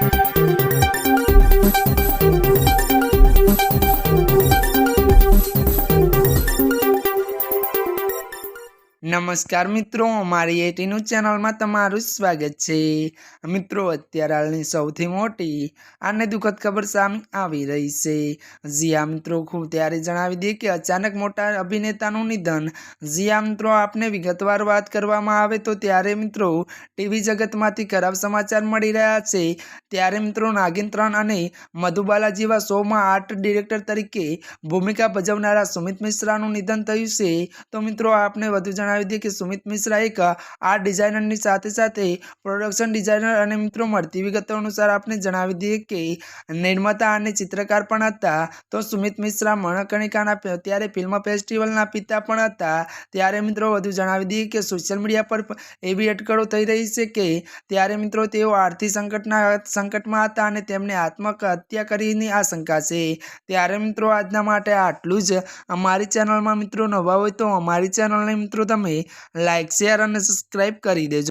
Thank you. નમસ્કાર મિત્રો, અમારી એટી ન્યૂઝ ચેનલમાં તમારું સ્વાગત છે. મિત્રો, અત્યારે હાલની સૌથી મોટી અને દુઃખદ ખબર સામે આવી રહી છે. જીયા મિત્રો ખૂબ ત્યારે જણાવી દઈએ કે અચાનક મોટા અભિનેતાનું નિધન. જીયા મિત્રો, આપને વિગતવાર વાત કરવામાં આવે તો ત્યારે, મિત્રો, ટીવી જગતમાંથી ખરાબ સમાચાર મળી રહ્યા છે. ત્યારે, મિત્રો નાગિન ત્રણ અને મધુબાલા જેવા શોમાં આર્ટ ડિરેક્ટર તરીકે ભૂમિકા ભજવનારા સુમિત મિશ્રાનું નિધન થયું છે. તો, મિત્રો, આપને વધુ જણાવી દઈએ કે સુમિત મિશ્રા એક આર્ટ ડિઝાઇનરની સાથે સાથે પ્રોડક્શન ડિઝાઇનર અને મિત્રો મળતી વિગતો અનુસાર આપને જણાવી દઈએ કે નિર્માતા અને ચિત્રકાર પણ હતા. તો સુમિત મિશ્રા મણકણિકાના પ- ત્યારે ફિલ્મ ફેસ્ટિવલના પિતા પણ હતા. ત્યારે મિત્રો વધુ જણાવી દઈએ કે સોશિયલ મીડિયા પર એવી અટકળો થઈ રહી છે કે ત્યારે મિત્રો તેઓ આર્થિક સંકટના સંકટમાં હતા અને તેમને આત્મહત્યા કરીની આશંકા છે. ત્યારે મિત્રો આજના માટે આટલું જ. અમારી ચેનલમાં મિત્રો નવા હોય તો અમારી ચેનલને મિત્રો તમે લાઇક શેર અને સબસ્ક્રાઈબ કરી દેજો.